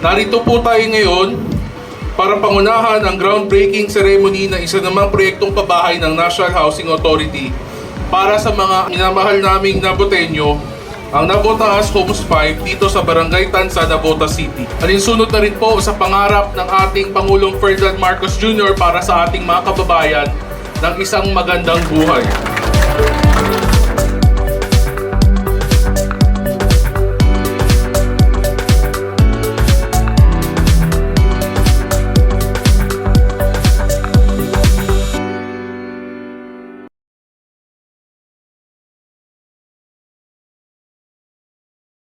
Narito po tayo ngayon para pangunahan ang groundbreaking ceremony ng isa namang proyektong pabahay ng National Housing Authority para sa mga minamahal naming Naboteño, ang Nabotaas Homes 5 dito sa Barangay Tansa, Nabota City. Alinsunod na rin po sa pangarap ng ating Pangulong Ferdinand Marcos Jr. para sa ating mga kababayan ng isang magandang buhay.